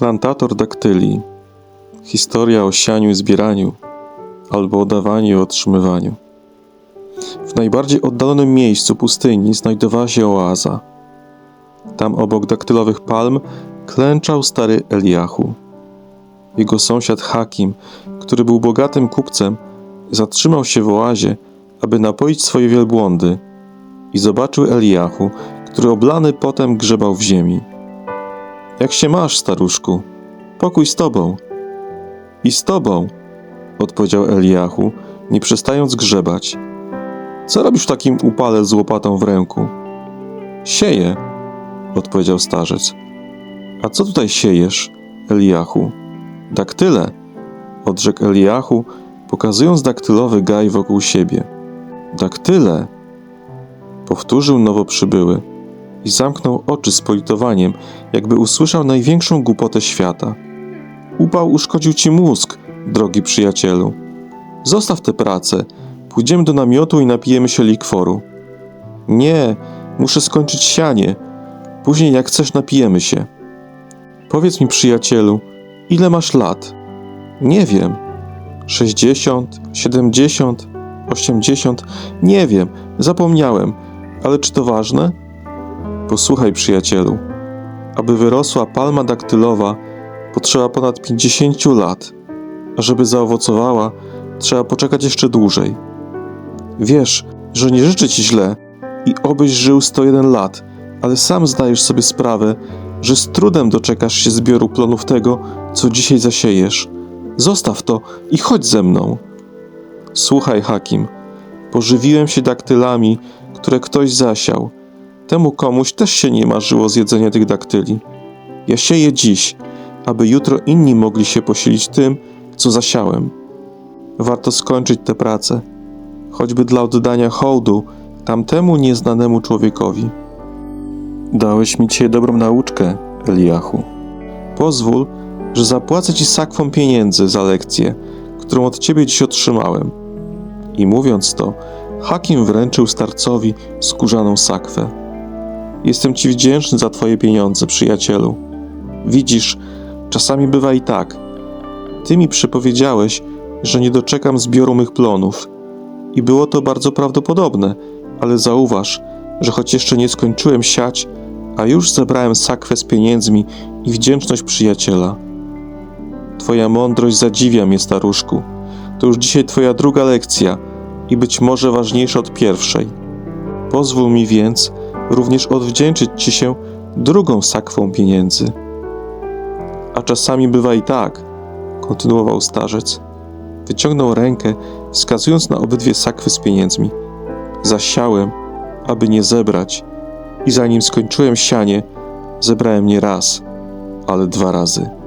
Plantator daktyli. Historia o sianiu i zbieraniu, albo o dawaniu i otrzymywaniu. W najbardziej oddalonym miejscu pustyni znajdowała się oaza. Tam obok daktylowych palm klęczał stary Eliahu. Jego sąsiad Hakim, który był bogatym kupcem, zatrzymał się w oazie, aby napoić swoje wielbłądy i zobaczył Eliahu, który oblany potem grzebał w ziemi. Jak się masz, staruszku? Pokój z tobą. I z tobą, odpowiedział Eliahu, nie przestając grzebać. Co robisz w takim upale z łopatą w ręku? Sieję, odpowiedział starzec. A co tutaj siejesz, Eliahu? Daktyle, odrzekł Eliahu, pokazując daktylowy gaj wokół siebie. Daktyle, powtórzył nowo przybyły i zamknął oczy z politowaniem, jakby usłyszał największą głupotę świata. Upał uszkodził ci mózg, drogi przyjacielu. Zostaw tę pracę, pójdziemy do namiotu i napijemy się likworu. Nie, muszę skończyć sianie. Później, jak chcesz, napijemy się. Powiedz mi, przyjacielu, ile masz lat? Nie wiem. Sześćdziesiąt, siedemdziesiąt, osiemdziesiąt, nie wiem, zapomniałem, ale czy to ważne? Posłuchaj, przyjacielu. Aby wyrosła palma daktylowa, potrzeba ponad 50 lat, a żeby zaowocowała, trzeba poczekać jeszcze dłużej. Wiesz, że nie życzę ci źle i obyś żył 101 lat, ale sam zdajesz sobie sprawę, że z trudem doczekasz się zbioru plonów tego, co dzisiaj zasiejesz. Zostaw to i chodź ze mną. Słuchaj, Hakim, pożywiłem się daktylami, które ktoś zasiał. Temu komuś też się nie marzyło zjedzenie tych daktyli. Ja sieję dziś, aby jutro inni mogli się posilić tym, co zasiałem. Warto skończyć tę pracę, choćby dla oddania hołdu tamtemu nieznanemu człowiekowi. Dałeś mi dzisiaj dobrą nauczkę, Eliahu. Pozwól, że zapłacę ci sakwą pieniędzy za lekcję, którą od ciebie dziś otrzymałem. I mówiąc to, Hakim wręczył starcowi skórzaną sakwę. Jestem ci wdzięczny za twoje pieniądze, przyjacielu. Widzisz, czasami bywa i tak. Ty mi przepowiedziałeś, że nie doczekam zbioru mych plonów. I było to bardzo prawdopodobne, ale zauważ, że choć jeszcze nie skończyłem siać, a już zebrałem sakwę z pieniędzmi i wdzięczność przyjaciela. Twoja mądrość zadziwia mnie, staruszku. To już dzisiaj twoja druga lekcja i być może ważniejsza od pierwszej. Pozwól mi więc również odwdzięczyć ci się drugą sakwą pieniędzy. A czasami bywa i tak, kontynuował starzec. Wyciągnął rękę, wskazując na obydwie sakwy z pieniędzmi. Zasiałem, aby nie zebrać, i zanim skończyłem sianie, zebrałem nie raz, ale dwa razy.